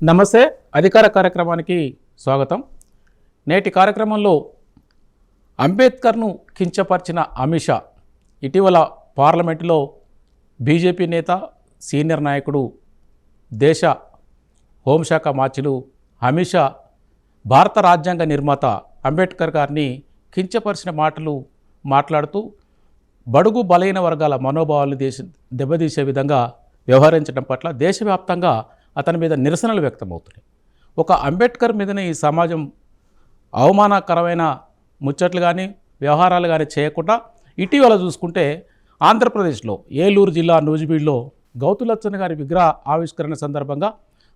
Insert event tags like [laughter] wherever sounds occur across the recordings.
నమస్తే అధికార కార్యక్రమానికి స్వాగతం. నేటి కార్యక్రమంలో అంబేద్కర్ను కించపరిచిన అమిత్ షా ఇటీవల పార్లమెంటులో బీజేపీ నేత సీనియర్ నాయకుడు దేశ హోంశాఖ మార్చులు అమిత్ షా భారత రాజ్యాంగ నిర్మాత అంబేద్కర్ గారిని కించపరిచిన మాటలు మాట్లాడుతూ బడుగు బలైన వర్గాల మనోభావాలు దేశ దెబ్బతీసే విధంగా వ్యవహరించడం పట్ల దేశవ్యాప్తంగా అతని మీద నిరసనలు వ్యక్తమవుతున్నాయి. ఒక అంబేద్కర్ మీదనే ఈ సమాజం అవమానకరమైన ముచ్చట్లు కానీ వ్యవహారాలు కానీ చేయకుండా ఇటీవల చూసుకుంటే ఆంధ్రప్రదేశ్లో ఏలూరు జిల్లా నూజిబీడ్లో గౌతులచ్చన్ గారి విగ్రహ ఆవిష్కరణ సందర్భంగా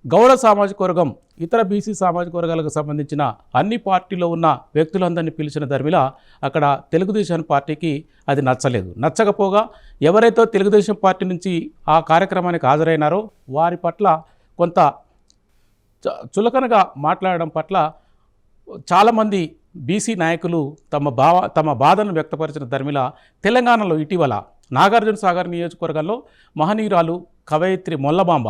గౌడ సామాజిక వర్గం ఇతర బీసీ సామాజిక వర్గాలకు సంబంధించిన అన్ని పార్టీలో ఉన్న వ్యక్తులందరినీ పిలిచిన ధర్మిల అక్కడ తెలుగుదేశం పార్టీకి అది నచ్చలేదు. నచ్చకపోగా ఎవరైతే తెలుగుదేశం పార్టీ నుంచి ఆ కార్యక్రమానికి హాజరైనారో వారి పట్ల కొంత చ- చులకనగా మాట్లాడడం పట్ల చాలామంది బీసీ నాయకులు తమ భావ తమ బాధను వ్యక్తపరిచిన ధర్మిల తెలంగాణలో ఇటీవల నాగార్జున సాగర్ నియోజకవర్గంలో మహనీయురాలు కవయిత్రి మొల్లబాంబ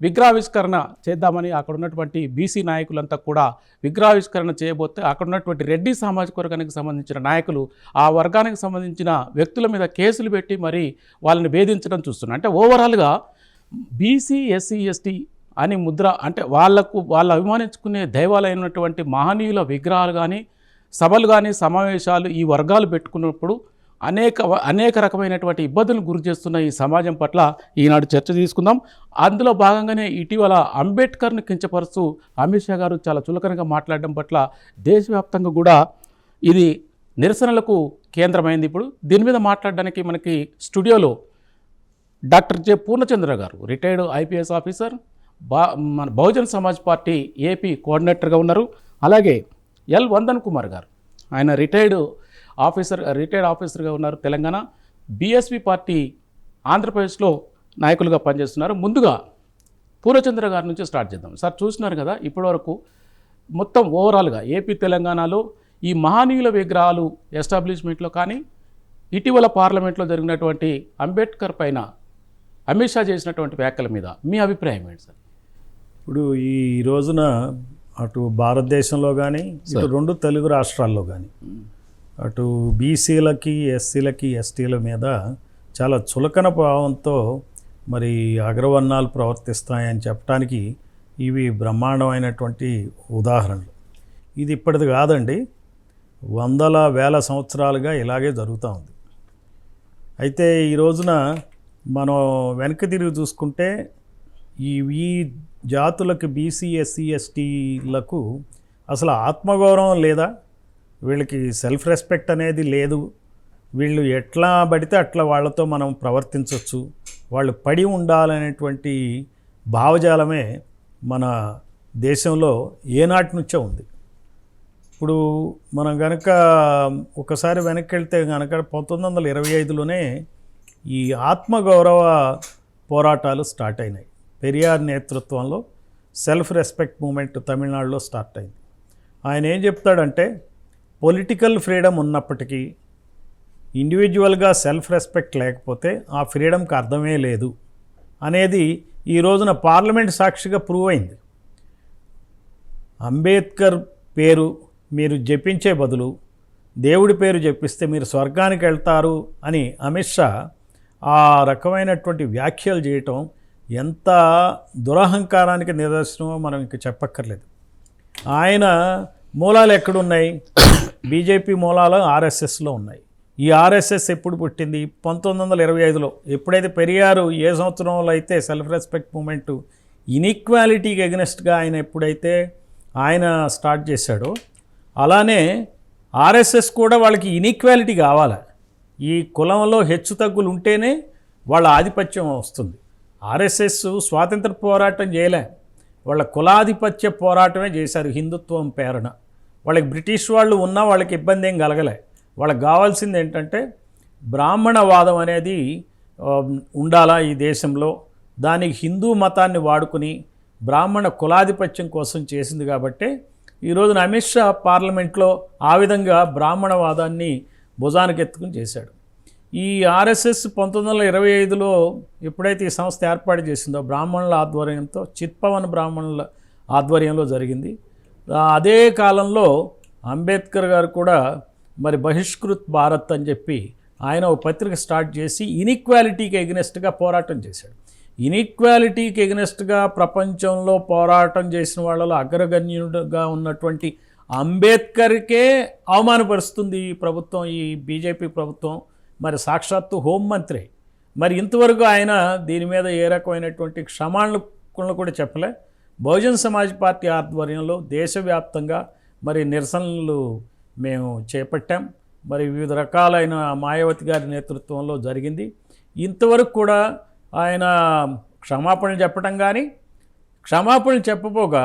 విగ్రహావిష్కరణ చేద్దామని అక్కడ ఉన్నటువంటి బీసీ నాయకులంతా కూడా విగ్రహావిష్కరణ చేయబోతే అక్కడ ఉన్నటువంటి రెడ్డి సామాజిక వర్గానికి సంబంధించిన నాయకులు ఆ వర్గానికి సంబంధించిన వ్యక్తుల మీద కేసులు పెట్టి మరి వాళ్ళని వేధించడం చూస్తున్నారు అంటే ఓవరాల్గా బీసీ ఎస్సీ ఎస్టీ అని ముద్ర అంటే వాళ్ళకు వాళ్ళు అభిమానించుకునే దైవాలైనటువంటి మహనీయుల విగ్రహాలు కానీ సభలు కానీ సమావేశాలు ఈ వర్గాలు పెట్టుకున్నప్పుడు అనేక అనేక రకమైనటువంటి ఇబ్బందులను గురి చేస్తున్న ఈ సమాజం పట్ల ఈనాడు చర్చ తీసుకుందాం. అందులో భాగంగానే ఇటీవల అంబేద్కర్ను కించపరుస్తూ అమిత్ షా గారు చాలా చులకనగా మాట్లాడడం పట్ల దేశవ్యాప్తంగా కూడా ఇది నిరసనలకు కేంద్రమైంది ఇప్పుడు. దీని మీద మాట్లాడడానికి మనకి స్టూడియోలో డాక్టర్ జె. పూర్ణచంద్ర గారు రిటైర్డ్ ఐపీఎస్ ఆఫీసర్. బా మన బహుజన్ సమాజ్ పార్టీ ఏపీ కోఆర్డినేటర్గా ఉన్నారు. అలాగే ఎల్ వందన్ కుమార్ గారు. ఆయన రిటైర్డ్ ఆఫీసర్ రిటైర్డ్ ఆఫీసర్గా ఉన్నారు తెలంగాణ. బీఎస్పీ పార్టీ ఆంధ్రప్రదేశ్లో నాయకులుగా పనిచేస్తున్నారు. ముందుగా పూర్ణచంద్ర గారి నుంచి స్టార్ట్ చేద్దాం. సార్ చూస్తున్నారు కదా ఇప్పటివరకు మొత్తం ఓవరాల్గా ఏపీ తెలంగాణలో ఈ మహనీయుల విగ్రహాలు ఎస్టాబ్లిష్మెంట్లో కానీ ఇటీవల పార్లమెంట్లో జరిగినటువంటి అంబేద్కర్ పైన అమిత్ షా చేసినటువంటి వ్యాఖ్యల మీద మీ అభిప్రాయం ఏంటి సార్? ఇప్పుడు ఈ రోజున అటు భారతదేశంలో కానీ ఇటు రెండు తెలుగు రాష్ట్రాల్లో కానీ అటు బీసీలకి ఎస్సీలకి ఎస్టీల మీద చాలా చులకన భావంతో మరి అగ్రవర్ణాలు ప్రవర్తిస్తాయని చెప్పడానికి ఇవి బ్రహ్మాండమైనటువంటి ఉదాహరణలు. ఇది ఇప్పటిది కాదండి. వందల వేల సంవత్సరాలుగా ఇలాగే జరుగుతూ ఉంది. అయితే ఈ రోజున మనం వెనక్కి తిరిగి చూసుకుంటే ఈ జాతులకు బీసీ ఎస్సీ ఎస్టీలకు అసలు ఆత్మగౌరవం లేదా? వీళ్ళకి సెల్ఫ్ రెస్పెక్ట్ అనేది లేదు. వీళ్ళు ఎట్లా పడితే అట్లా వాళ్ళతో మనం ప్రవర్తించవచ్చు వాళ్ళు పడి ఉండాలనేటువంటి భావజాలమే మన దేశంలో ఏనాటి నుంచో ఉంది. ఇప్పుడు మనం కనుక ఒకసారి వెనక్కి వెళ్తే కనుక పంతొమ్మిది వందల ఇరవై ఐదులోనే ఈ ఆత్మగౌరవ పోరాటాలు స్టార్ట్ అయినాయి. పెరియార్ నేతృత్వంలో సెల్ఫ్ రెస్పెక్ట్ మూమెంట్ తమిళనాడులో స్టార్ట్ అయింది. ఆయన ఏం చెప్తాడంటే పొలిటికల్ ఫ్రీడమ్ ఉన్నప్పటికీ ఇండివిజువల్గా సెల్ఫ్ రెస్పెక్ట్ లేకపోతే ఆ ఫ్రీడమ్కి అర్థమే లేదు అనేది ఈ రోజున పార్లమెంట్ సాక్షిగా ప్రూవ్ అయింది. అంబేద్కర్ పేరు మీరు జపించే బదులు దేవుడి పేరు జపిస్తే మీరు స్వర్గానికి వెళ్తారు అని అమిత్ షా ఆ రకమైనటువంటి వ్యాఖ్యలు చేయటం ఎంత దురహంకారానికి నిదర్శనమో మనం ఇంక చెప్పక్కర్లేదు. ఆయన మూలాలు ఎక్కడున్నాయి? బీజేపీ మూలాలు ఆర్ఎస్ఎస్లో ఉన్నాయి. ఈ ఆర్ఎస్ఎస్ ఎప్పుడు పుట్టింది? పంతొమ్మిది వందల ఇరవై ఐదులో ఎప్పుడైతే పెరియారు ఏ సంవత్సరంలో అయితే సెల్ఫ్ రెస్పెక్ట్ మూమెంట్ ఇన్ఈక్వాలిటీకి ఎగనెస్ట్గా ఆయన ఎప్పుడైతే ఆయన స్టార్ట్ చేశాడో అలానే ఆర్ఎస్ఎస్ కూడా వాళ్ళకి ఇన్ఈక్వాలిటీ కావాలి? ఈ కులంలో హెచ్చు తగ్గులు ఉంటేనే వాళ్ళ ఆధిపత్యం వస్తుంది. ఆర్ఎస్ఎస్ స్వాతంత్ర పోరాటం చేయలే. వాళ్ళ కులాధిపత్య పోరాటమే చేశారు హిందుత్వం పేరున. వాళ్ళకి బ్రిటిష్ వాళ్ళు ఉన్నా వాళ్ళకి ఇబ్బంది ఏం కలగలే. వాళ్ళకి కావాల్సింది ఏంటంటే బ్రాహ్మణవాదం అనేది ఉండాలా ఈ దేశంలో? దానికి హిందూ మతాన్ని వాడుకుని బ్రాహ్మణ కులాధిపత్యం కోసం చేసింది కాబట్టి ఈ రోజున అమిత్ షా పార్లమెంట్లో ఆ విధంగా బ్రాహ్మణవాదాన్ని భుజానికి ఎత్తుకుని చేశాడు. ఈ ఆర్ఎస్ఎస్ పంతొమ్మిది వందల ఇరవై ఐదులో ఎప్పుడైతే ఈ సంస్థ ఏర్పాటు చేసిందో బ్రాహ్మణుల ఆధ్వర్యంతో చిత్పవన్ బ్రాహ్మణుల ఆధ్వర్యంలో జరిగింది. అదే కాలంలో అంబేద్కర్ గారు కూడా మరి బహిష్కృత్ భారత్ అని చెప్పి ఆయన ఒక పత్రిక స్టార్ట్ చేసి ఇన్ఈక్వాలిటీకి ఎగ్నెస్ట్గా పోరాటం చేశాడు. ఇన్ఈక్వాలిటీకి ఎగ్నెస్ట్గా ప్రపంచంలో పోరాటం చేసిన వాళ్ళలో అగ్రగణ్యుడుగా ఉన్నటువంటి అంబేద్కర్కే అవమానపరుస్తుంది ఈ ప్రభుత్వం ఈ బీజేపీ ప్రభుత్వం. మరి సాక్షాత్తు హోంమంత్రి మరి ఇంతవరకు ఆయన దీని మీద ఏ రకమైనటువంటి క్షమాళను కూడా చెప్పలే. బహుజన్ సమాజ్ పార్టీ ఆధ్వర్యంలో దేశవ్యాప్తంగా మరి నిరసనలు మేము చేపట్టాం. మరి వివిధ రకాలైన మాయావతి గారి నేతృత్వంలో జరిగింది. ఇంతవరకు కూడా ఆయన క్షమాపణలు చెప్పడం కానీ క్షమాపణలు చెప్పబోగా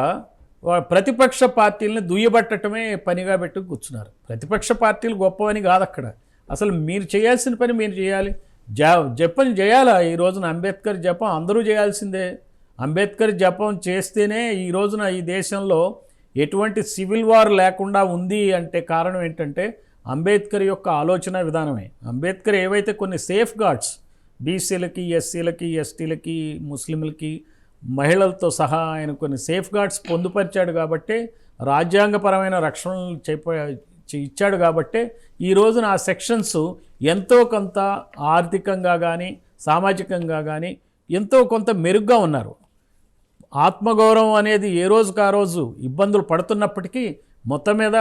ప్రతిపక్ష పార్టీలను దుయ్యబట్టడమే పనిగా పెట్టుకు కూర్చున్నారు. ప్రతిపక్ష పార్టీలు గొప్పవని కాదు అక్కడ అసలు మీరు చేయాల్సిన పని మీరు చేయాలి. జా జపం చేయాలా? ఈ రోజున అంబేద్కర్ జపం అందరూ చేయాల్సిందే. అంబేద్కర్ జపం చేస్తేనే ఈ రోజున ఈ దేశంలో ఎటువంటి సివిల్ వార్ లేకుండా ఉంది అంటే కారణం ఏంటంటే అంబేద్కర్ యొక్క ఆలోచన విధానమే. అంబేద్కర్ ఏవైతే కొన్ని సేఫ్ గార్డ్స్ బీసీలకి ఎస్సీలకి ఎస్టీలకి ముస్లింలకి మహిళలతో సహా ఆయన కొన్ని సేఫ్ గార్డ్స్ పొందుపరిచాడు కాబట్టి రాజ్యాంగపరమైన రక్షణలు చెప్ప ఇచ్చాడు కాబట్టే ఈ రోజున ఆ సెక్షన్స్ ఎంతో కొంత ఆర్థికంగా కానీ సామాజికంగా కానీ ఎంతో కొంత మెరుగ్గా ఉన్నారు. ఆత్మగౌరవం అనేది ఏ రోజుకు ఆ రోజు ఇబ్బందులు పడుతున్నప్పటికీ మొత్తం మీద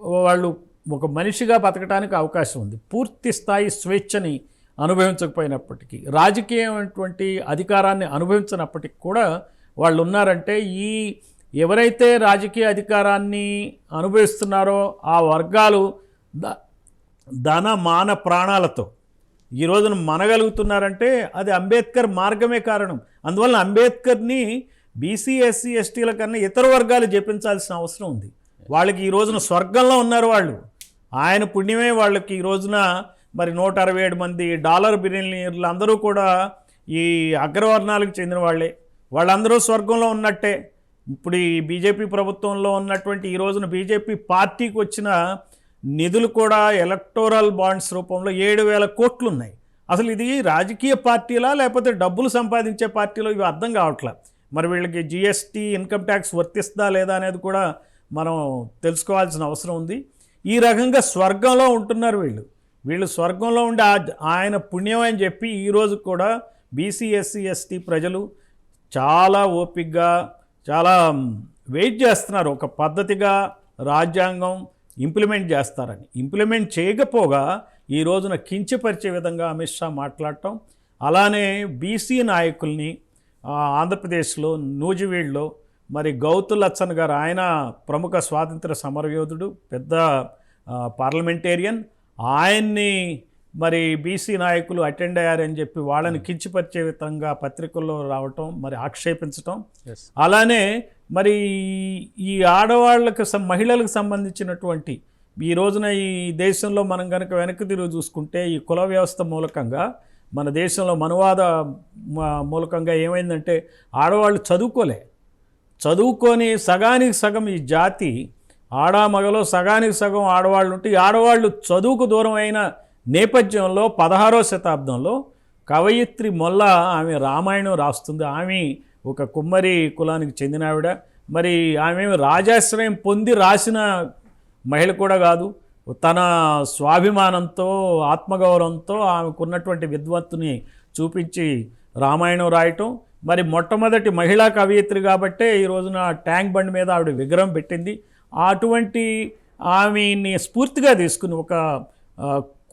వాళ్ళు ఒక మనిషిగా బతకడానికి అవకాశం ఉంది. పూర్తి స్థాయి స్వేచ్ఛని అనుభవించకపోయినప్పటికీ రాజకీయమైనటువంటి అధికారాన్ని అనుభవించినప్పటికీ కూడా వాళ్ళు ఉన్నారంటే ఈ ఎవరైతే రాజకీయ అధికారాన్ని అనుభవిస్తున్నారో ఆ వర్గాలు ద- ధన మాన ప్రాణాలతో ఈ రోజున మనగలుగుతున్నారంటే అది అంబేద్కర్ మార్గమే కారణం. అందువల్ల అంబేద్కర్ని బీసీ ఎస్సీ ఎస్టీల కన్నా ఇతర వర్గాలు జపించాల్సిన అవసరం ఉంది. వాళ్ళకి ఈ రోజున స్వర్గంలో ఉన్నారు వాళ్ళు. ఆయన పుణ్యమే వాళ్ళకి ఈ రోజున మరి నూట అరవై ఏడు మంది డాలర్ బిలియనీర్లు అందరూ కూడా ఈ అగ్రవర్ణాలకు చెందిన వాళ్ళే. వాళ్ళందరూ స్వర్గంలో ఉన్నట్టే. ఇప్పుడు ఈ బీజేపీ ప్రభుత్వంలో ఉన్నటువంటి ఈ రోజున బీజేపీ పార్టీకి వచ్చిన నిధులు కూడా ఎలక్టోరల్ బాండ్స్ రూపంలో ఏడు వేల కోట్లు ఉన్నాయి అసలు ఇది రాజకీయ పార్టీలా లేకపోతే డబ్బులు సంపాదించే పార్టీలో ఇవి అర్థం కావట్లే? మరి వీళ్ళకి జిఎస్టీ ఇన్కమ్ ట్యాక్స్ వర్తిస్తుందా లేదా అనేది కూడా మనం తెలుసుకోవాల్సిన అవసరం ఉంది. ఈ రకంగా స్వర్గంలో ఉంటున్నారు వీళ్ళు. వీళ్ళు స్వర్గంలో ఉండి ఆ- ఆయన పుణ్యం అని చెప్పి ఈరోజు కూడా బీసీ ఎస్సీ ఎస్టీ ప్రజలు చాలా ఓపిగ్గా చాలా వెయిట్ చేస్తున్నారు. ఒక పద్ధతిగా రాజ్యాంగం ఇంప్లిమెంట్ చేస్తారని. ఇంప్లిమెంట్ చేయకపోగా ఈ రోజున కించపరిచే విధంగా అమిత్ షా మాట్లాడటం అలానే బీసీ నాయకుల్ని ఆంధ్రప్రదేశ్లో నూజివీడ్లో మరి గౌతు లచ్చన్ గారు ఆయన ప్రముఖ స్వాతంత్ర సమరయోధుడు పెద్ద పార్లమెంటేరియన్. ఆయన్ని మరి బీసీ నాయకులు అటెండ్ అయ్యారని చెప్పి వాళ్ళని కించపరిచే విధంగా పత్రికల్లో రావటం మరి ఆక్షేపించటం. అలానే మరి ఈ ఆడవాళ్ళకు మహిళలకు సంబంధించినటువంటి ఈ రోజున ఈ దేశంలో మనం కనుక వెనక్కి తిరిగి చూసుకుంటే ఈ కుల వ్యవస్థ మూలకంగా మన దేశంలో మనువాద మూలకంగా ఏమైందంటే ఆడవాళ్ళు చదువుకోలే. చదువుకొని సగానికి సగం ఈ జాతి ఆడ మగలో సగానికి సగం ఆడవాళ్ళు ఉంటే ఈ ఆడవాళ్ళు చదువుకు దూరం అయిన నేపథ్యంలో పదహారో శతాబ్దంలో కవయిత్రి మొల్ల ఆమె రామాయణం రాస్తుంది. ఆమె ఒక కుమ్మరి కులానికి చెందిన ఆవిడ. మరి ఆమె రాజాశ్రయం పొంది రాసిన మహిళ కూడా కాదు. తన స్వాభిమానంతో ఆత్మగౌరవంతో ఆమెకున్నటువంటి విద్వత్తుని చూపించి రామాయణం రాయటం. మరి మొట్టమొదటి మహిళా కవయిత్రి కాబట్టే ఈ రోజున ట్యాంక్ బండ్ మీద ఆవిడ విగ్రహం పెట్టింది. అటువంటి ఆమెని స్ఫూర్తిగా తీసుకుని ఒక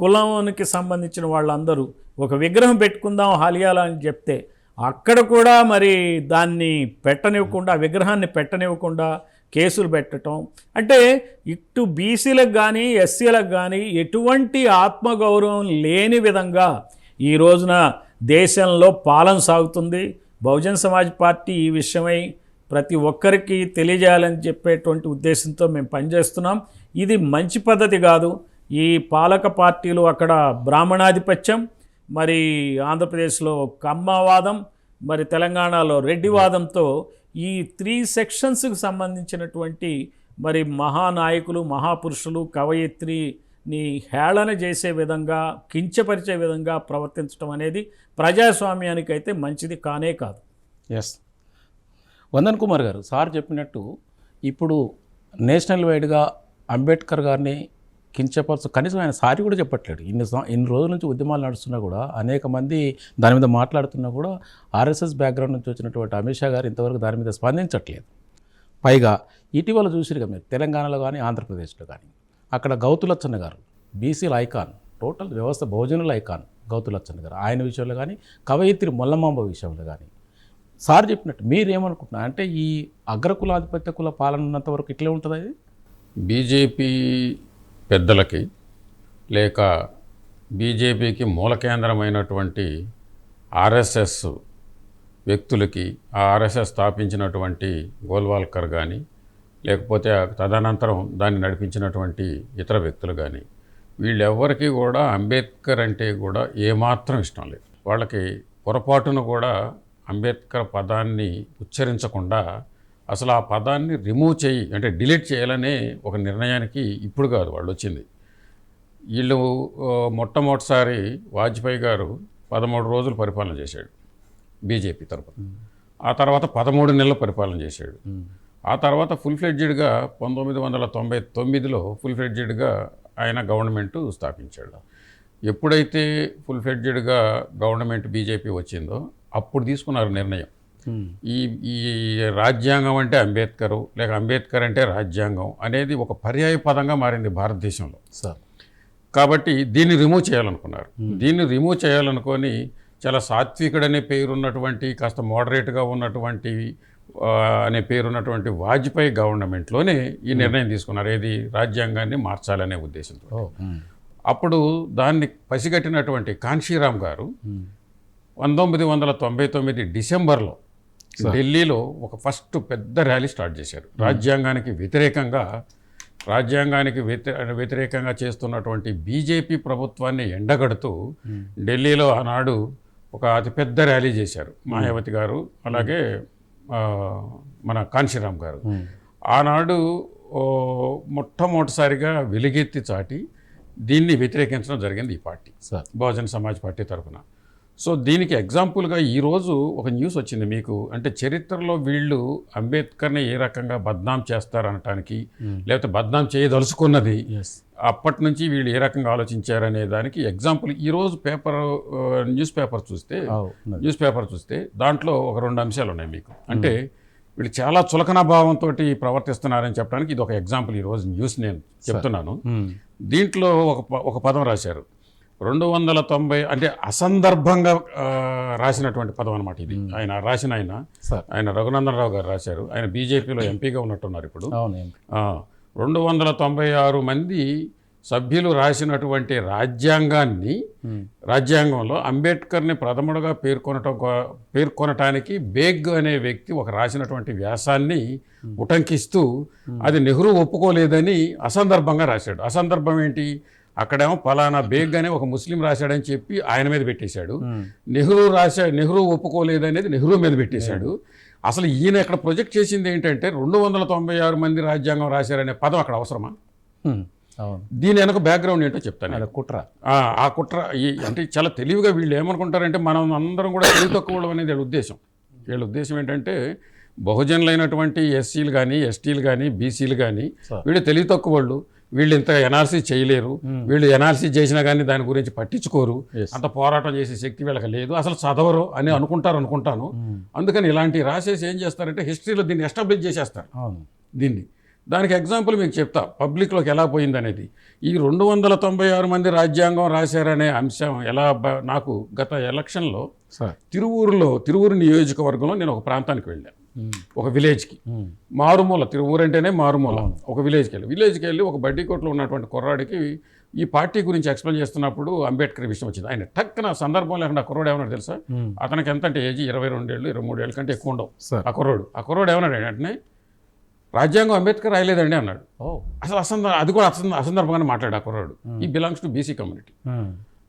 కులానికి సంబంధించిన వాళ్ళందరూ ఒక విగ్రహం పెట్టుకుందాం హాలియాలా అని చెప్తే అక్కడ కూడా మరి దాన్ని పెట్టనివ్వకుండా విగ్రహాన్ని పెట్టనివ్వకుండా కేసులు పెట్టడం అంటే ఇటు బీసీలకు కానీ ఎస్సీలకు కానీ ఎటువంటి ఆత్మగౌరవం లేని విధంగా ఈ రోజున దేశంలో పాలన సాగుతుంది. బహుజన్ సమాజ్ పార్టీ ఈ విషయమై ప్రతి ఒక్కరికి తెలియజేయాలని చెప్పేటువంటి ఉద్దేశంతో మేము పనిచేస్తున్నాం. ఇది మంచి పద్ధతి కాదు. ఈ పాలక పార్టీలు అక్కడ బ్రాహ్మణాధిపత్యం మరి ఆంధ్రప్రదేశ్లో కమ్మవాదం మరి తెలంగాణలో రెడ్డివాదంతో ఈ త్రీ సెక్షన్స్కి సంబంధించినటువంటి మరి మహానాయకులు మహాపురుషులు కవయిత్రిని హేళన చేసే విధంగా కించపరిచే విధంగా ప్రవర్తించడం అనేది ప్రజాస్వామ్యానికి అయితే మంచిది కానే కాదు. ఎస్ వందన్ కుమార్ గారు సార్ చెప్పినట్టు ఇప్పుడు నేషనల్ వైడ్గా అంబేద్కర్ గారిని కించపరచు కనీసం ఆయన సారి కూడా చెప్పట్లేడు. ఇన్ని ఇన్ని రోజుల నుంచి ఉద్యమాలు నడుస్తున్నా కూడా అనేక మంది దాని మీద మాట్లాడుతున్నా కూడా ఆర్ఎస్ఎస్ బ్యాక్గ్రౌండ్ నుంచి వచ్చినటువంటి అమిత్ షా గారు ఇంతవరకు దాని మీద స్పందించట్లేదు. పైగా ఇటీవల చూసిరుగా మీరు తెలంగాణలో కానీ ఆంధ్రప్రదేశ్లో కానీ అక్కడ గౌతులచ్చన్న గారు బీసీల ఐకాన్ టోటల్ వ్యవస్థ బహుజనుల ఐకాన్ గౌతులచ్చన్న గారు. ఆయన విషయంలో కానీ కవయిత్రి మొల్లమాంబ విషయంలో కానీ సార్ చెప్పినట్టు మీరేమనుకుంటున్నారు? అంటే ఈ అగ్రకులాధిపత్య కుల పాలన ఉన్నంత వరకు ఇట్లే ఉంటుంది అది బీజేపీ పెద్దలకి లేక బీజేపీకి మూల కేంద్రమైనటువంటి ఆర్ఎస్ఎస్ వ్యక్తులకి ఆ ఆర్ఎస్ఎస్ స్థాపించినటువంటి గోల్వాల్కర్ కానీ లేకపోతే తదనంతరం దాన్ని నడిపించినటువంటి ఇతర వ్యక్తులు కానీ వీళ్ళెవ్వరికీ కూడా అంబేద్కర్ అంటే కూడా ఏమాత్రం ఇష్టం లేదు. వాళ్ళకి పొరపాటున కూడా అంబేద్కర్ పదాన్ని ఉచ్చరించకుండా అసలు ఆ పదాన్ని రిమూవ్ చేయి అంటే డిలీట్ చేయాలనే ఒక నిర్ణయానికి ఇప్పుడు కాదు వాళ్ళు వచ్చింది వీళ్ళు మొట్టమొదటిసారి వాజ్పేయి గారు పదమూడు రోజులు పరిపాలన చేశాడు బీజేపీ తరపున. ఆ తర్వాత పదమూడు నెలలు పరిపాలన చేశాడు. ఆ తర్వాత ఫుల్ ఫ్లెడ్జెడ్గా పంతొమ్మిది వందల తొంభై తొమ్మిదిలో ఫుల్ ఫ్లెడ్జెడ్గా ఆయన గవర్నమెంట్ స్థాపించాడు. ఎప్పుడైతే ఫుల్ ఫ్లెడ్జెడ్గా గవర్నమెంట్ బీజేపీ వచ్చిందో అప్పుడు తీసుకున్నారు నిర్ణయం. ఈ ఈ రాజ్యాంగం అంటే అంబేద్కరు లేక అంబేద్కర్ అంటే రాజ్యాంగం అనేది ఒక పర్యాయ పదంగా మారింది భారతదేశంలో. సార్. కాబట్టి దీన్ని రిమూవ్ చేయాలనుకున్నారు. దీన్ని రిమూవ్ చేయాలనుకొని చాలా సాత్వికుడనే పేరున్నటువంటి కాస్త మోడరేట్గా ఉన్నటువంటి అనే పేరున్నటువంటి వాజ్పేయి గవర్నమెంట్లోనే ఈ నిర్ణయం తీసుకున్నారు. ఏది? రాజ్యాంగాన్ని మార్చాలనే ఉద్దేశంతో. అప్పుడు దాన్ని పసిగట్టినటువంటి కాన్షీరామ్ గారు పంతొమ్మిది వందల తొంభై తొమ్మిది డిసెంబర్లో ఢిల్లీలో ఒక ఫస్ట్ పెద్ద ర్యాలీ స్టార్ట్ చేశారు. రాజ్యాంగానికి వ్యతిరేకంగా రాజ్యాంగానికి వ్యతి వ్యతిరేకంగా చేస్తున్నటువంటి బీజేపీ ప్రభుత్వాన్ని ఎండగడుతూ ఢిల్లీలో ఆనాడు ఒక అతిపెద్ద ర్యాలీ చేశారు. మాయావతి గారు అలాగే మన కాంశీరామ్ గారు. ఆనాడు మొట్టమొదటిసారిగా వెలుగెత్తి చాటి దీన్ని వ్యతిరేకించడం జరిగింది ఈ పార్టీ. బహుజన్ సమాజ్ పార్టీ తరఫున. సో దీనికి ఎగ్జాంపుల్గా ఈరోజు ఒక న్యూస్ వచ్చింది మీకు. అంటే చరిత్రలో వీళ్ళు అంబేద్కర్ని ఏ రకంగా బద్నాం చేస్తారనటానికి లేకపోతే బద్నాం చేయదలుచుకున్నది అప్పటి నుంచి వీళ్ళు ఏ రకంగా ఆలోచించారనే దానికి ఎగ్జాంపుల్. ఈరోజు పేపర్ న్యూస్ పేపర్ చూస్తే న్యూస్ పేపర్ చూస్తే దాంట్లో ఒక రెండు అంశాలు ఉన్నాయి మీకు. అంటే వీళ్ళు చాలా చులకన భావంతో ప్రవర్తిస్తున్నారని చెప్పడానికి ఇది ఒక ఎగ్జాంపుల్ ఈరోజు న్యూస్ నేను చెప్తున్నాను. దీంట్లో ఒక ఒక పదం రాశారు. రెండు వందల తొంభై అంటే అసందర్భంగా రాసినటువంటి పదం అనమాట ఇది. ఆయన రాసిన ఆయన ఆయన రఘునందన్ రావు గారు రాశారు. ఆయన బీజేపీలో ఎంపీగా ఉన్నట్టున్నారు ఇప్పుడు. రెండు వందల తొంభై ఆరు మంది సభ్యులు రాసినటువంటి రాజ్యాంగాన్ని. రాజ్యాంగంలో అంబేద్కర్ని ప్రథముడుగా పేర్కొనటం పేర్కొనటానికి బేగ్ అనే వ్యక్తి ఒక రాసినటువంటి వ్యాసాన్ని ఉటంకిస్తూ అది నెహ్రూ ఒప్పుకోలేదని అసందర్భంగా రాశాడు. అసందర్భం ఏంటి? అక్కడేమో పలానా బేగ్ అనే ఒక ముస్లిం రాశాడని చెప్పి ఆయన మీద పెట్టేశాడు. నెహ్రూ రాశా నెహ్రూ ఒప్పుకోలేదనేది నెహ్రూ మీద పెట్టేశాడు. అసలు ఈయన ఇక్కడ ప్రొజెక్ట్ చేసింది ఏంటంటే రెండు వందల తొంభై ఆరు మంది రాజ్యాంగం రాశారనే పదం అక్కడ అవసరమా? దీని వెనక బ్యాక్గ్రౌండ్ ఏంటో చెప్తాను కుట్ర. ఆ కుట్ర ఈ అంటే చాలా తెలివిగా వీళ్ళు ఏమనుకుంటారంటే మనం అందరం కూడా తెలివి తక్కువ అనేది వీళ్ళ ఉద్దేశం. వీళ్ళ ఉద్దేశం ఏంటంటే బహుజనులైనటువంటి ఎస్సీలు కానీ ఎస్టీలు కానీ బీసీలు కానీ. వీళ్ళు తెలివి తక్కువ వాళ్ళు. వీళ్ళు ఇంత ఎనాలిసిస్ చేయలేరు. వీళ్ళు ఎనాలిసిస్ చేసినా కానీ దాని గురించి పట్టించుకోరు. అంత పోరాటం చేసే శక్తి వీళ్ళకి లేదు. అసలు చదవరు అని అనుకుంటారు అనుకుంటాను. అందుకని ఇలాంటి రాసేసి ఏం చేస్తారంటే హిస్టరీలో దీన్ని ఎస్టాబ్లిష్ చేసేస్తారు. దీన్ని. దానికి ఎగ్జాంపుల్ మీకు చెప్తా. పబ్లిక్లోకి ఎలా పోయింది అనేది. ఈ రెండు వందల తొంభై ఆరు మంది రాజ్యాంగం రాశారనే అంశం ఎలా నాకు గత ఎలక్షన్లో సార్. తిరువూరులో తిరువూరు నియోజకవర్గంలో నేను ఒక ప్రాంతానికి వెళ్ళాను. ఒక విలేజ్కి. మారుమూల తిరువూరు అంటేనే మారుమూల. ఒక విలేజ్కి వెళ్ళి విలేజ్కి వెళ్ళి ఒక బడ్డీకోట్లో ఉన్నటువంటి కుర్రాడికి ఈ పార్టీ గురించి ఎక్స్ప్లెయిన్ చేస్తున్నప్పుడు అంబేద్కర్ విషయం వచ్చింది. ఆయన టక్కున సందర్భం లేకుండా ఆ కుర్రాడు ఏమన్నాడు తెలుసా. అతనికి ఎంత అంటే ఏజ్? ఇరవై రెండేళ్ళు ఇరవై మూడేళ్ళ కంటే ఎక్కువ ఉండవు. ఆ కుర్రోడు. ఆ కుర్రోడు ఏమన్నాడు వెంటనే రాజ్యాంగం అంబేద్కర్ రాయలేదండి అన్నాడు. అసలు అసంద అది కూడా అసంద అసందర్భంగానే మాట్లాడు ఆ కుర్రాడు. ఈ belongs to BC community.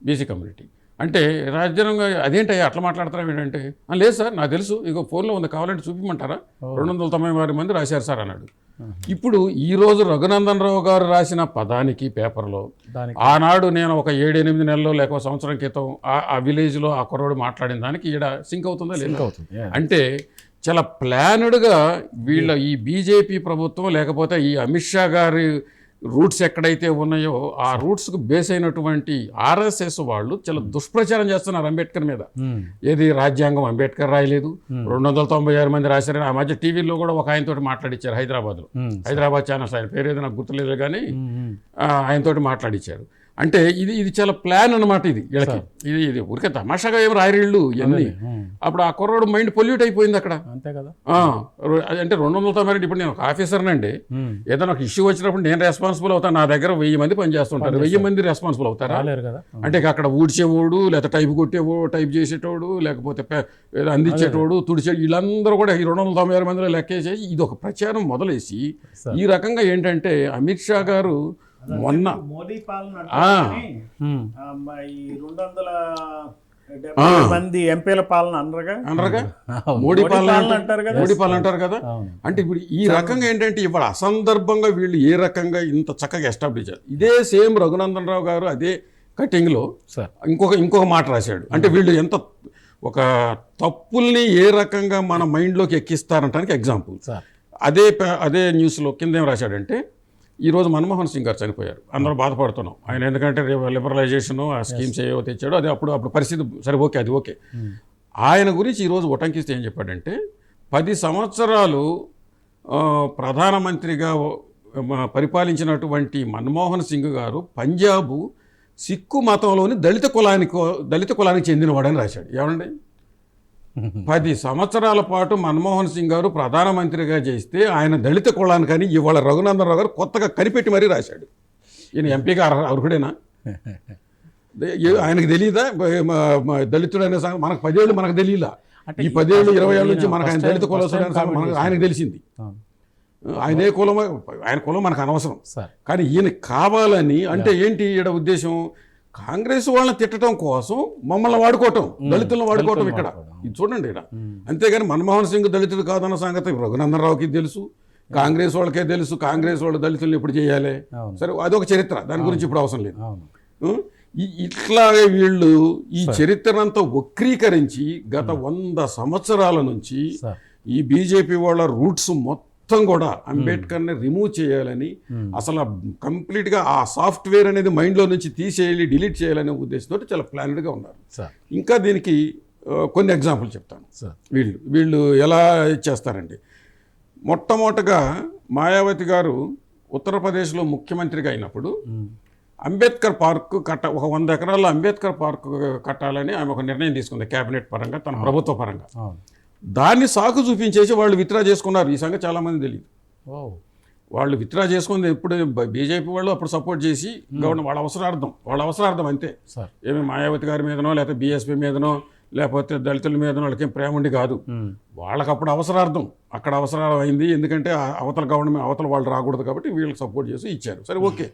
BC community అంటే రాజ్యాంగం అదేంటయ్యా అట్లా మాట్లాడతారా ఏంటంటే "ఆ, లేదు సార్ నాకు తెలుసు. ఇక ఫోన్లో ఉంది కావాలంటే చూపించమంటారా రెండు వందల తొంభై ఆరు మంది రాశారు సార్ అన్నాడు. ఇప్పుడు ఈ రోజు రఘునందన్ రావు గారు రాసిన పదానికి పేపర్లో ఆనాడు నేను ఒక ఏడెనిమిది నెలలు లేక సంవత్సరం క్రితం ఆ- విలేజ్లో ఆ కుర్రోడు మాట్లాడిన దానికి ఈడ సింక్ అవుతుందా లేదా. అంటే చాలా ప్లానెడ్గా వీళ్ళ ఈ బీజేపీ ప్రభుత్వం లేకపోతే ఈ అమిత్ షా గారి రూట్స్ ఎక్కడైతే ఉన్నాయో ఆ రూట్స్కు బేస్ అయినటువంటి ఆర్ఎస్ఎస్ వాళ్ళు చాలా దుష్ప్రచారం చేస్తున్నారు అంబేద్కర్ మీద. ఏది రాజ్యాంగం అంబేద్కర్ రాయలేదు. రెండు వందల తొంభై ఆరు మంది రాశారని ఆ మధ్య టీవీలో కూడా ఒక ఆయనతోటి మాట్లాడించారు హైదరాబాద్లో. హైదరాబాద్ ఛానల్స్ ఆయన పేరు ఏదో నాకు గుర్తులేదు కానీ ఆయనతోటి మాట్లాడించారు అంటే ఇది ఇది చాలా ప్లాన్ అన్నమాట ఇది వీళ్ళకి. ఇది ఇది ఊరికే తమాషాగా ఏం రాయరీళ్ళు ఇవన్నీ. అప్పుడు ఆ కుర్రోడు మైండ్ పొల్యూట్ అయిపోయింది అక్కడ. అంతే కదా. అంటే రెండు వందల తొంభై రెండు ఇప్పుడు నేను ఒక ఆఫీసర్నండి. ఏదైనా ఒక ఇష్యూ వచ్చినప్పుడు నేను రెస్పాన్సిబుల్ అవుతాను నా దగ్గర వెయ్యి మంది పనిచేస్తుంటారు వెయ్యి మంది రెస్పాన్సిబుల్ అవుతారా? కదా. అంటే అక్కడ ఊడ్చేవాడు లేకపోతే టైప్ కొట్టేవో టైప్ చేసేటోడు లేకపోతే అందించేటోడు తుడిచే వీళ్ళందరూ కూడా ఈ రెండు వందల తొంభై ఆరు మందిలో లెక్కేసేసి ఇది ఒక ప్రచారం మొదలేసి. ఈ రకంగా ఏంటంటే అమిత్ షా గారు మొన్న. మోదీ పాలన రెండు వందల మంది ఎంపీల పాలన అనరుగా? అనరుగా. మోడీ మోడీ పాలన పాలన అంటే- అంటారు కదా. మోడీ పాలన అంటారు కదా? అంటే ఇప్పుడు ఈ రకంగా ఏంటంటే ఇవాళ అసందర్భంగా వీళ్ళు ఏ రకంగా ఇంత చక్కగా ఎస్టాబ్లిష్ చేశారు? ఇదే సేమ్ రఘునందన్ రావు గారు అదే కటింగ్లో సార్. ఇంకొక ఇంకొక మాట రాశాడు. అంటే వీళ్ళు ఎంత ఒక తప్పుల్ని ఏ రకంగా మన మైండ్లోకి ఎక్కిస్తారంటానికి ఎగ్జాంపుల్ సార్. అదే ప- అదే న్యూస్లో కింద ఏం రాశాడంటే ఈరోజు మన్మోహన్ సింగ్ గారు చనిపోయారు. అందరూ బాధపడుతున్నాం. ఆయన ఎందుకంటే లిబరలైజేషన్ ఆ స్కీమ్స్ ఏవో తెచ్చాడో అదే అప్పుడు అప్పుడు పరిస్థితి సరే ఓకే అది ఓకే. ఆయన గురించి ఈరోజు ఉటంకిస్తే ఏం చెప్పాడంటే పది సంవత్సరాలు ప్రధానమంత్రిగా పరిపాలించినటువంటి మన్మోహన్ సింగ్ గారు పంజాబు సిక్కు మతంలోని దళిత కులానికి దళిత కులానికి చెందినవాడని రాశాడు. ఏమండి? [laughs] పది సంవత్సరాల పాటు మన్మోహన్ సింగ్ గారు ప్రధానమంత్రిగా చేస్తే ఆయన దళిత కులానికని ఇవాళ రఘునందనరావు గారు కొత్తగా కనిపెట్టి మరీ రాశాడు. ఈయన ఎంపీగా అర్హ- అర్హుడేనా? [laughs] ఆయనకు తెలియదా దళితుడనే మనకు పదేళ్ళు మనకు తెలియలా ఈ పదేళ్ళు ఇరవై ఏళ్ళ నుంచి మనకు ఆయన దళిత కులం మనకు ఆయనకు తెలిసింది. ఆయన ఏ కులం ఆయన కులం మనకు అనవసరం. సార్. కానీ ఈయన కావాలని అంటే ఏంటి ఈడ ఉద్దేశం? కాంగ్రెస్ వాళ్ళని తిట్టడం కోసం మమ్మల్ని వాడుకోవటం దళితులను వాడుకోవటం ఇక్కడ. ఇది చూడండి ఇక్కడ. అంతేగాని మన్మోహన్ సింగ్ దళితుడు కాదన్న సంగతి రఘునందనరావుకి తెలుసు కాంగ్రెస్ వాళ్ళకే తెలుసు కాంగ్రెస్ వాళ్ళు దళితులను ఎప్పుడు చేయాలి. సరే అదొక చరిత్ర దాని గురించి ఇప్పుడు అవసరం లేదు. ఇట్లాగే వీళ్ళు ఈ చరిత్రనంతా వక్రీకరించి గత వంద సంవత్సరాల నుంచి ఈ బీజేపీ వాళ్ళ రూట్స్ మొత్తం కూడా అంబేద్కర్ని రిమూవ్ చేయాలని అసలు కంప్లీట్గా ఆ సాఫ్ట్వేర్ అనేది మైండ్లో నుంచి తీసేయాలి డిలీట్ చేయాలనే ఉద్దేశంతో చాలా ప్లానెడ్గా ఉన్నారు. సార్. ఇంకా దీనికి కొన్ని ఎగ్జాంపుల్ చెప్తాను. సార్. వీళ్ళు వీళ్ళు ఎలా చేస్తారండి? మొట్టమొదటగా మాయావతి గారు ఉత్తరప్రదేశ్లో ముఖ్యమంత్రిగా అయినప్పుడు అంబేద్కర్ పార్క్ కట్ట ఒక వంద ఎకరాల్లో అంబేద్కర్ పార్క్ కట్టాలని ఆమె ఒక నిర్ణయం తీసుకుంది కేబినెట్ పరంగా తన ప్రభుత్వ పరంగా. దాన్ని సాకు చూపించేసి వాళ్ళు విత్డ్రా చేసుకున్నారు. ఈ సంగతి చాలామంది తెలియదు వాళ్ళు విత్డ్రా చేసుకుంది ఎప్పుడు బీజేపీ వాళ్ళు అప్పుడు సపోర్ట్ చేసి గవర్నమెంట్ వాళ్ళ అవసరార్థం వాళ్ళ అవసరార్థం అంతే. సార్. ఏమి మాయావతి గారి మీదనో లేకపోతే బీఎస్పీ మీదనో లేకపోతే దళితుల మీదనో వాళ్ళకి ప్రేమ ఉండి కాదు. వాళ్ళకి అప్పుడు అవసరార్థం అక్కడ అవసరం అయింది. ఎందుకంటే అవతల గవర్నమెంట్ అవతల వాళ్ళు రాకూడదు కాబట్టి వీళ్ళకి సపోర్ట్ చేసి ఇచ్చారు. సరే ఓకే.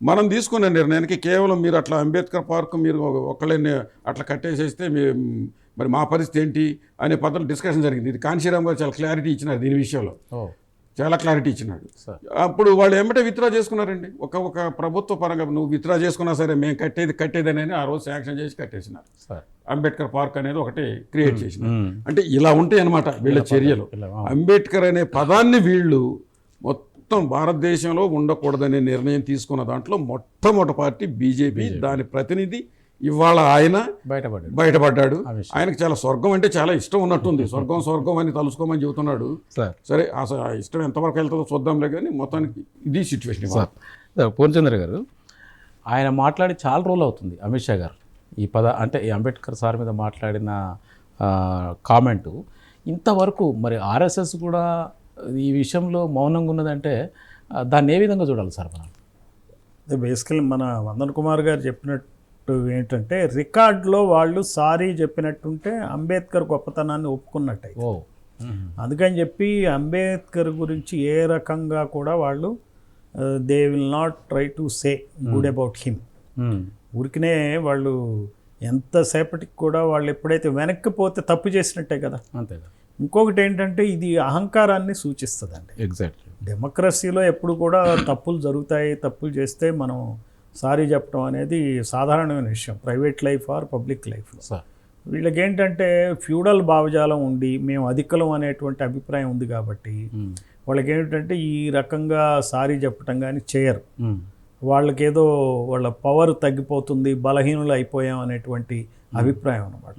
మనం తీసుకున్న నిర్ణయానికి కేవలం మీరు అట్లా అంబేద్కర్ పార్క్ మీరు ఒక్కళ్ళని అట్లా కట్టేసేస్తే మీ మరి మా పరిస్థితి ఏంటి అనే పద్ధతి డిస్కషన్ జరిగింది. ఇది కాంశీరామ్ గారు చాలా క్లారిటీ ఇచ్చినారు దీని విషయంలో. చాలా క్లారిటీ ఇచ్చినాడు అప్పుడు వాళ్ళు ఏమంటే విత్డ్రా చేసుకున్నారండి. ఒక ఒక ప్రభుత్వ పరంగా నువ్వు విత్డ్రా చేసుకున్నా సరే మేము కట్టేది కట్టేదని ఆ రోజు శాంక్షన్ చేసి కట్టేసినారు. సార్. అంబేద్కర్ పార్క్ అనేది ఒకటి క్రియేట్ చేసిన అంటే ఇలా ఉంటాయి అన్నమాట వీళ్ళ చర్యలు. అంబేద్కర్ అనే పదాన్ని వీళ్ళు మొత్తం భారతదేశంలో ఉండకూడదనే నిర్ణయం తీసుకున్న దాంట్లో మొట్టమొదటి పార్టీ బీజేపీ. దాని ప్రతినిధి ఇవాళ ఆయన బయటపడ్డాడు. బయటపడ్డాడు. ఆయనకు చాలా స్వర్గం అంటే చాలా ఇష్టం ఉన్నట్టుంది. [laughs] స్వర్గం స్వర్గం అని తలుసుకోమని చెబుతున్నాడు. సార్. సరే అసలు ఆ ఇష్టం ఎంతవరకు వెళ్తుందో చూద్దాంలే కానీ మొత్తానికి ఇది సిచ్యువేషన్ పూర్ణచంద్ర గారు ఆయన మాట్లాడి చాలా రోజులు అవుతుంది అమిత్ షా గారు. ఈ పద అంటే ఈ అంబేద్కర్ సార్ మీద మాట్లాడిన కామెంటు ఇంతవరకు మరి ఆర్ఎస్ఎస్ కూడా ఈ విషయంలో మౌనంగా ఉన్నదంటే దాన్ని ఏ విధంగా చూడాలి సార్ మనం? బేసికలీ మన వందన్ కుమార్ గారు చెప్పినట్టు ఏంటంటే రికార్డులో వాళ్ళు సారీ చెప్పినట్టుంటే అంబేద్కర్ గొప్పతనాన్ని ఒప్పుకున్నట్టే ఓ. అందుకని చెప్పి అంబేద్కర్ గురించి ఏ రకంగా కూడా వాళ్ళు they will not try to say good about him. ఊరికనే వాళ్ళు ఎంతసేపటికి కూడా వాళ్ళు ఎప్పుడైతే వెనక్కి పోతే తప్పు చేసినట్టే కదా. అంతేగా ఇంకొకటి ఏంటంటే ఇది అహంకారాన్ని సూచిస్తుందండి. ఎగ్జాక్ట్లీ డెమోక్రసీలో ఎప్పుడు కూడా తప్పులు జరుగుతాయి తప్పులు చేస్తే మనం సారీ చెప్పడం అనేది సాధారణమైన విషయం private life or public sir వీళ్ళకి ఏంటంటే ఫ్యూడల్ భావజాలం ఉండి మేము అధికలం అనేటువంటి అభిప్రాయం ఉంది కాబట్టి వాళ్ళకి ఏంటంటే ఈ రకంగా సారీ చెప్పటం కానీ చేయరు. వాళ్ళకి ఏదో వాళ్ళ పవర్ తగ్గిపోతుంది బలహీనులు అయిపోయాం అనేటువంటి అభిప్రాయం అనమాట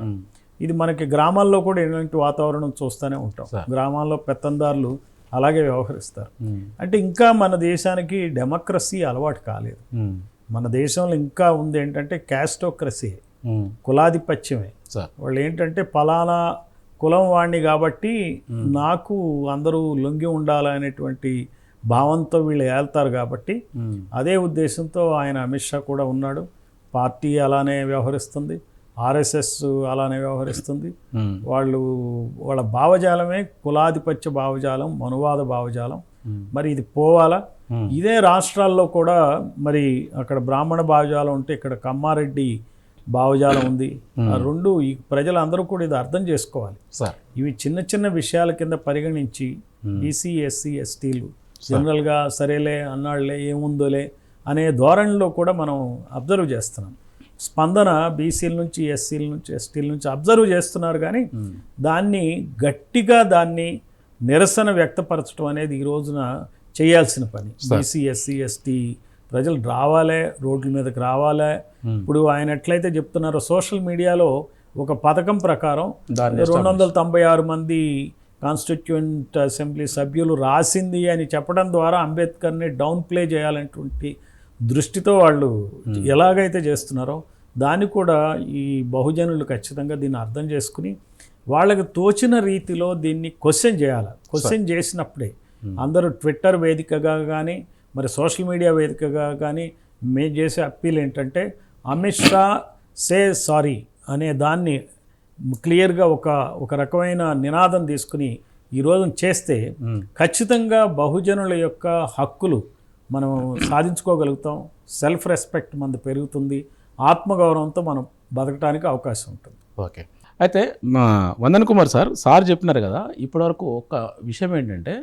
ఇది మనకి గ్రామాల్లో కూడా ఇలాంటి వాతావరణం చూస్తూనే ఉంటాం. గ్రామాల్లో పెత్తందారులు అలాగే వ్యవహరిస్తారు. అంటే ఇంకా మన దేశానికి డెమోక్రసీ అలవాటు కాలేదు. మన దేశంలో ఇంకా ఉంది ఏంటంటే క్యాస్టోక్రసీ. కులాధిపత్యమే. వాళ్ళు ఏంటంటే ఫలానా కులం వాడిని కాబట్టి నాకు అందరూ లొంగి ఉండాలనేటువంటి భావంతో వీళ్ళు ఏళ్తారు కాబట్టి అదే ఉద్దేశంతో ఆయన అమిత్ షా కూడా ఉన్నాడు. పార్టీ అలానే వ్యవహరిస్తుంది. ఆర్ఎస్ఎస్ అలానే వ్యవహరిస్తుంది. వాళ్ళు వాళ్ళ భావజాలమే కులాధిపత్య భావజాలం మనువాద భావజాలం. మరి ఇది పోవాలా? ఇదే రాష్ట్రాల్లో కూడా మరి అక్కడ బ్రాహ్మణ భావజాలం ఉంటే ఇక్కడ కమ్మారెడ్డి భావజాలం ఉంది. ఆ రెండు ఈ ప్రజలందరూ కూడా ఇది అర్థం చేసుకోవాలి. సార్. ఇవి చిన్న చిన్న విషయాల కింద పరిగణించి బీసీ ఎస్సీ ఎస్టీలు జనరల్గా సరేలే అన్నాళ్ళే ఏముందోలే అనే ధోరణిలో కూడా మనం అబ్జర్వ్ చేస్తున్నాం. స్పందన బీసీల నుంచి ఎస్సీల నుంచి ఎస్టీల నుంచి అబ్జర్వ్ చేస్తున్నారు కానీ దాన్ని గట్టిగా దాన్ని నిరసన వ్యక్తపరచడం అనేది ఈ రోజున చేయాల్సిన పని. బీసీ ఎస్సీ ఎస్టీ ప్రజలు రావాలే రోడ్ల మీదకి రావాలే. ఇప్పుడు ఆయన ఎట్లయితే చెప్తున్నారో సోషల్ మీడియాలో ఒక పథకం ప్రకారం రెండు వందల తొంభై ఆరు మంది కాన్స్టిట్యూంట్ అసెంబ్లీ సభ్యులు రాసింది అని చెప్పడం ద్వారా అంబేద్కర్ని డౌన్ ప్లే చేయాలనేటువంటి దృష్టితో వాళ్ళు ఎలాగైతే చేస్తున్నారో దాన్ని కూడా ఈ బహుజనులు ఖచ్చితంగా దీన్ని అర్థం చేసుకుని వాళ్ళకి తోచిన రీతిలో దీన్ని క్వశ్చన్ చేయాలి. క్వశ్చన్ చేసినప్పుడే అందరూ ట్విట్టర్ వేదికగా కానీ మరి సోషల్ మీడియా వేదికగా కానీ మేము చేసే అప్పీల్ ఏంటంటే అమిత్ షా సే సారీ అనే దాన్ని క్లియర్గా ఒక ఒక రకమైన నినాదం తీసుకుని ఈ రోజు చేస్తే ఖచ్చితంగా బహుజనుల యొక్క హక్కులు మనం సాధించుకోగలుగుతాం. సెల్ఫ్ రెస్పెక్ట్ మనది పెరుగుతుంది. ఆత్మగౌరవంతో మనం బతకడానికి అవకాశం ఉంటుంది. ఓకే. అయితే మా వందన్ కుమార్ సార్ సార్ చెప్పినారు కదా ఇప్పటివరకు ఒక విషయం ఏంటంటే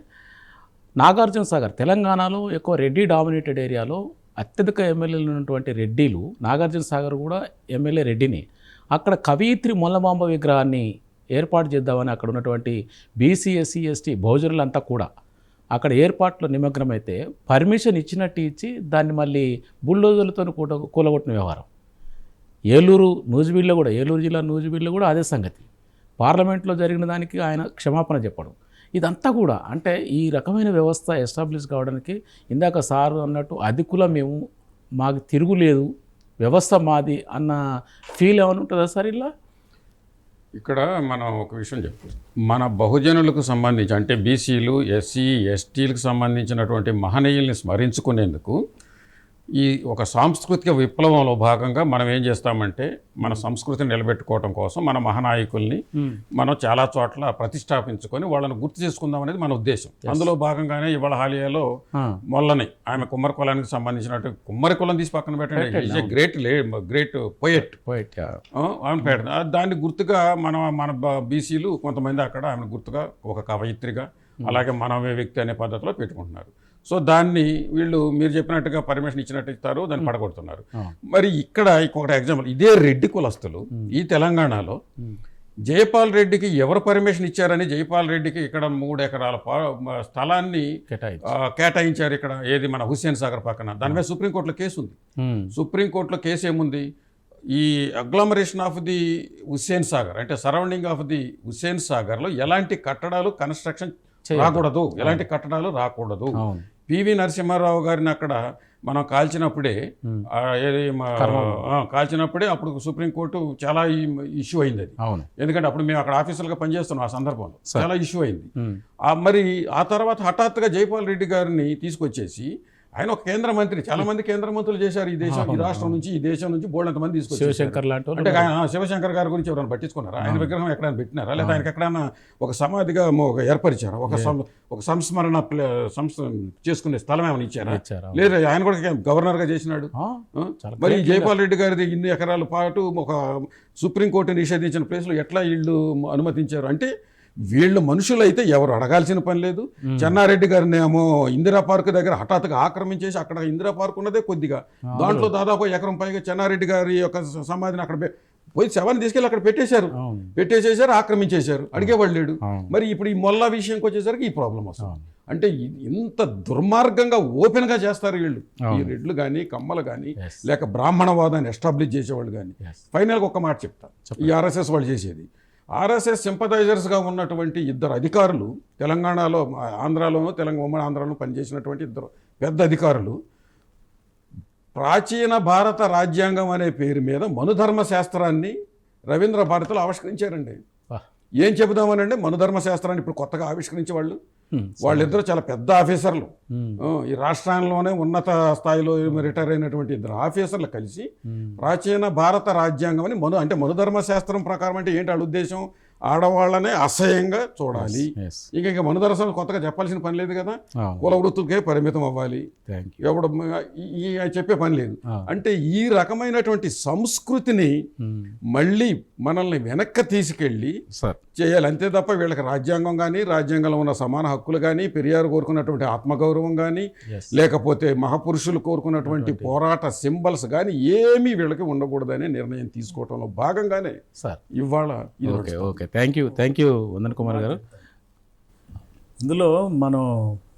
నాగార్జున సాగర్ తెలంగాణలో ఎక్కువ రెడ్డి డామినేటెడ్ ఏరియాలో అత్యధిక ఎమ్మెల్యేలు ఉన్నటువంటి రెడ్డిలు నాగార్జున సాగర్ కూడా ఎమ్మెల్యే రెడ్డిని. అక్కడ కవయిత్రి మొల్లమాంబ విగ్రహాన్ని ఏర్పాటు చేద్దామని అక్కడ ఉన్నటువంటి బీసీ ఎస్సీ ఎస్టీ బహుజనులంతా కూడా అక్కడ ఏర్పాట్లో నిమగ్నమైతే పర్మిషన్ ఇచ్చినట్టు ఇచ్చి దాన్ని మళ్ళీ బుల్డోజర్లతో కూట కూలగొట్టిన వ్యవహారం. ఏలూరు నూజివీడులో కూడా ఏలూరు జిల్లా నూజిబిల్లో కూడా అదే సంగతి. పార్లమెంట్లో జరిగిన దానికి ఆయన క్షమాపణ చెప్పడం. ఇదంతా కూడా అంటే ఈ రకమైన వ్యవస్థ ఎస్టాబ్లిష్ కావడానికి ఇందాక సార్ అన్నట్టు అధికుల మేము మాకు తిరుగులేదు వ్యవస్థ మాది అన్న ఫీల్ ఏమైనా ఉంటుందా సార్ ఇలా ఇక్కడ మనం ఒక విషయం చెప్పు మన బహుజనులకు సంబంధించి అంటే బీసీలు ఎస్సీ ఎస్టీలకు సంబంధించినటువంటి మహనీయుల్ని స్మరించుకునేందుకు ఈ ఒక సాంస్కృతిక విప్లవంలో భాగంగా మనం ఏం చేస్తామంటే మన సంస్కృతిని నిలబెట్టుకోవడం కోసం మన మహానాయకుల్ని మనం చాలా చోట్ల ప్రతిష్టాపించుకొని వాళ్ళని గుర్తు చేసుకుందాం అనేది మన ఉద్దేశం. అందులో భాగంగానే ఇవాళ హాలియాలో మొల్లని ఆమె కుమ్మరి కులానికి సంబంధించినట్టు కుమ్మరి కులం తీసి పక్కన పెట్టండి. Is a great lay great poet poet. ఆమె ఆ దాన్ని గుర్తుగా మన మన బీసీలు కొంతమంది అక్కడ ఆమెను గుర్తుగా ఒక కవయిత్రిగా అలాగే మనమే వ్యక్తి అనే పద్ధతిలో పెట్టుకుంటున్నారు. సో దాన్ని వీళ్ళు మీరు చెప్పినట్టుగా పర్మిషన్ ఇచ్చినట్టు ఇస్తారు దాన్ని పడగొడుతున్నారు. మరి ఇక్కడ ఇంకొకటి ఎగ్జాంపుల్ ఇదే రెడ్డి కులస్తులు ఈ తెలంగాణలో జయపాల్ రెడ్డికి ఎవరు పర్మిషన్ ఇచ్చారని జయపాల్ రెడ్డికి ఇక్కడ మూడు ఎకరాల స్థలాన్ని కేటాయించారు. ఇక్కడ ఏది మన హుస్సేన్ సాగర్ పక్కన. దాని మీద సుప్రీంకోర్టులో కేసు ఉంది సుప్రీంకోర్టులో కేసు ఏముంది ఈ agglomeration of the Hussain Sagar అంటే సరౌండింగ్ ఆఫ్ ది హుస్సేన్ సాగర్లో ఎలాంటి కట్టడాలు కన్స్ట్రక్షన్ రాకూడదు. ఎలాంటి కట్టడాలు రాకూడదు. పివి నరసింహారావు గారిని అక్కడ మనం కాల్చినప్పుడే కాల్చినప్పుడే అప్పుడు సుప్రీంకోర్టు చాలా ఇష్యూ అయింది అది. ఎందుకంటే అప్పుడు మేము అక్కడ ఆఫీసులుగా పనిచేస్తున్నాం ఆ సందర్భంలో. చాలా ఇష్యూ అయింది. మరి ఆ తర్వాత హఠాత్తుగా జైపాల్ రెడ్డి గారిని తీసుకొచ్చేసి ఆయన ఒక కేంద్ర మంత్రి. చాలా మంది కేంద్ర మంత్రులు చేశారు ఈ దేశం ఈ రాష్ట్రం నుంచి ఈ దేశం నుంచి బోల్డ్ మంది తీసుకొచ్చారు శివశంకర్ లాంటి అంటే ఆయన శివశంకర్ గారి గురించి ఎవరైనా పట్టించుకున్నారా? ఆయన విగ్రహం ఎక్కడైనా పెట్టినారా? లేదా ఆయనకి ఎక్కడైనా ఒక సమాధిగా ఒక ఏర్పరిచారా? ఒక సం- ఒక సంస్మరణ సంస్థ చేసుకునే స్థలం ఏమైనా ఇచ్చారా? లేదు ఆయన కూడా గవర్నర్గా చేసినాడు. ఆ, ఆ? చాలా మరి జైపాల్ రెడ్డి గారిది ఇన్ని ఎకరాల పాటు ఒక సుప్రీంకోర్టు నిషేధించిన ప్లేస్లో ఎట్లా వీళ్ళు అనుమతించారు? అంటే వీళ్ళు మనుషులైతే ఎవరు అడగాల్సిన పని లేదు. చెన్నారెడ్డి గారిని ఏమో ఇందిరా పార్క్ దగ్గర హఠాత్తుగా ఆక్రమించేసి అక్కడ ఇందిరా పార్క్ ఉన్నదే కొద్దిగా. దాంట్లో దాదాపు ఎకరం పైగా చెన్నారెడ్డి గారి యొక్క సమాధిని అక్కడ పోయి శవాన్ని తీసుకెళ్ళి అక్కడ పెట్టేశారు. పెట్టేసేసారు ఆక్రమించేశారు. అడిగేవాళ్ళు లేడు. మరి ఇప్పుడు ఈ మొల్ల విషయంకి వచ్చేసరికి ఈ ప్రాబ్లం వస్తుంది. అంటే ఇంత దుర్మార్గంగా ఓపెన్గా చేస్తారు వీళ్ళు. ఈ. రెడ్లు కానీ కమ్మలు కానీ. లేక బ్రాహ్మణవాదాన్ని ఎస్టాబ్లిష్ చేసేవాళ్ళు కానీ. ఫైనల్గా ఒక మాట చెప్తా. ఈ ఆర్ఎస్ఎస్ వాళ్ళు చేసేది. ఆర్ఎస్ఎస్ సింపథైజర్స్గా ఉన్నటువంటి ఇద్దరు అధికారులు తెలంగాణలో ఆంధ్రాలోనూ తెలంగాణ ఉమ్మడి ఆంధ్రాలో పనిచేసినటువంటి ఇద్దరు పెద్ద అధికారులు ప్రాచీన భారత రాజ్యాంగం అనే పేరు మీద మనుధర్మ శాస్త్రాన్ని రవీంద్ర భారతిలో ఆవిష్కరించారండి. ఏం చెబుదామనంటే మనుధర్మ శాస్త్రాన్ని ఇప్పుడు కొత్తగా ఆవిష్కరించే వాళ్ళు. వాళ్ళిద్దరూ చాలా పెద్ద ఆఫీసర్లు ఈ రాష్ట్రాల్లోనే ఉన్నత స్థాయిలో రిటైర్ అయినటువంటి ఇద్దరు ఆఫీసర్లు కలిసి. ప్రాచీన భారత రాజ్యాంగం అని మను అంటే మనుధర్మ శాస్త్రం ప్రకారం అంటే ఏంటి వాళ్ళ ఉద్దేశం ఆడవాళ్ళనే అసహ్యంగా చూడాలి. ఇక ఇక మనుధర్మ కొత్తగా చెప్పాల్సిన పని లేదు కదా. కుల వృత్తులకే పరిమితం అవ్వాలి. ఎవడు ఈ- చెప్పే పని లేదు. అంటే ఈ రకమైనటువంటి సంస్కృతిని హ్మ్. మళ్ళీ మనల్ని వెనక్కి తీసుకెళ్ళి చేయాలి. అంతే తప్ప వీళ్ళకి రాజ్యాంగం కానీ రాజ్యాంగంలో ఉన్న సమాన హక్కులు కానీ పెరియారు కోరుకున్నటువంటి ఆత్మగౌరవం కానీ లేకపోతే మహాపురుషులు కోరుకున్నటువంటి పోరాట సింబల్స్ కానీ ఏమీ వీళ్ళకి ఉండకూడదనే నిర్ణయం తీసుకోవటంలో భాగంగానే సార్ ఇవాళ ఇది okay okay thank you thank you Vandan Kumar garu. ఇందులో మనం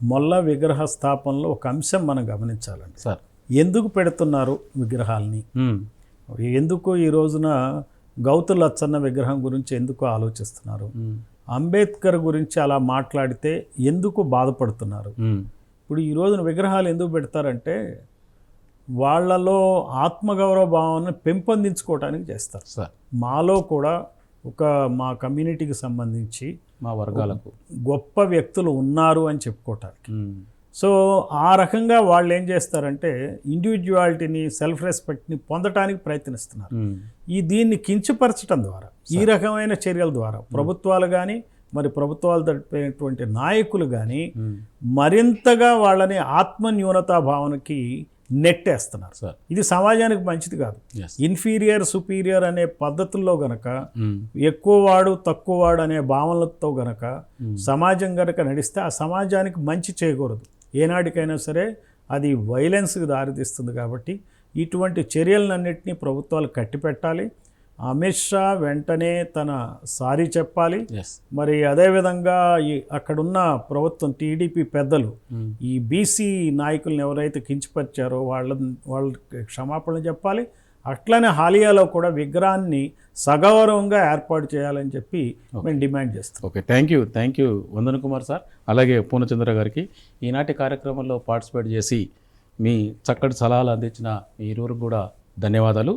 మొల్ల విగ్రహ స్థాపనలో ఒక అంశం మనం గమనించాలండి. సార్ ఎందుకు పెడుతున్నారు విగ్రహాల్ని? హ్మ్. ఎందుకు ఈ రోజున గౌతు లచ్చన్న విగ్రహం గురించి ఎందుకు ఆలోచిస్తున్నారు? హ్మ్. అంబేద్కర్ గురించి అలా మాట్లాడితే ఎందుకు బాధపడుతున్నారు? హ్మ్. ఇప్పుడు ఈ రోజున విగ్రహాలు ఎందుకు పెడతారంటే వాళ్ళలో ఆత్మగౌరవ భావాన్ని పెంపొందించుకోవడానికి చేస్తారు. సార్ మాలో కూడా ఒక మా కమ్యూనిటీకి సంబంధించి మా వర్గాలకు గొప్ప వ్యక్తులు ఉన్నారు అని చెప్పుకోవటానికి. సో ఆ రకంగా వాళ్ళు ఏం చేస్తారంటే ఇండివిజువాలిటీని సెల్ఫ్ రెస్పెక్ట్ని పొందటానికి ప్రయత్నిస్తున్నారు. ఈ దీన్ని కించపరచడం ద్వారా ఈ రకమైన చర్యల ద్వారా ప్రభుత్వాలు కానీ మరి ప్రభుత్వాలు తడిపినటువంటి నాయకులు కానీ. మరింతగా వాళ్ళని ఆత్మ న్యూనతా భావనకి నెట్టేస్తున్నారు. సార్. ఇది సమాజానికి మంచిది కాదు. ఇన్ఫీరియర్ సుపీరియర్ అనే పద్ధతుల్లో గనక హ్మ్. ఎక్కువ వాడు తక్కువ వాడు అనే భావనలతో గనక Hmm. సమాజం గనక నడిస్తే ఆ సమాజానికి మంచి చేయకూడదు. ఏనాటికైనా సరే అది వైలెన్స్కి దారితీస్తుంది కాబట్టి ఇటువంటి చర్యలన్నింటినీ ప్రభుత్వాలు కట్టిపెట్టాలి. అమిత్ షా వెంటనే తన సారీ చెప్పాలి. మరి అదేవిధంగా అక్కడున్న ప్రభుత్వం టీడీపీ పెద్దలు హ్మ్. ఈ బీసీ నాయకులను ఎవరైతే కించపరిచారో వాళ్ళ వాళ్ళకి క్షమాపణ చెప్పాలి. అట్లనే హాలియాలో కూడా విగ్రహాన్ని సగౌరవంగా ఏర్పాటు చేయాలని చెప్పి మేము డిమాండ్ చేస్తాం okay thank you thank you Vandan Kumar sir. అలాగే పూర్ణచంద్ర గారికి ఈనాటి కార్యక్రమంలో పార్టిసిపేట్ చేసి మీ చక్కటి సలహాలు అందించిన మీ ఇరువురు కూడా ధన్యవాదాలు.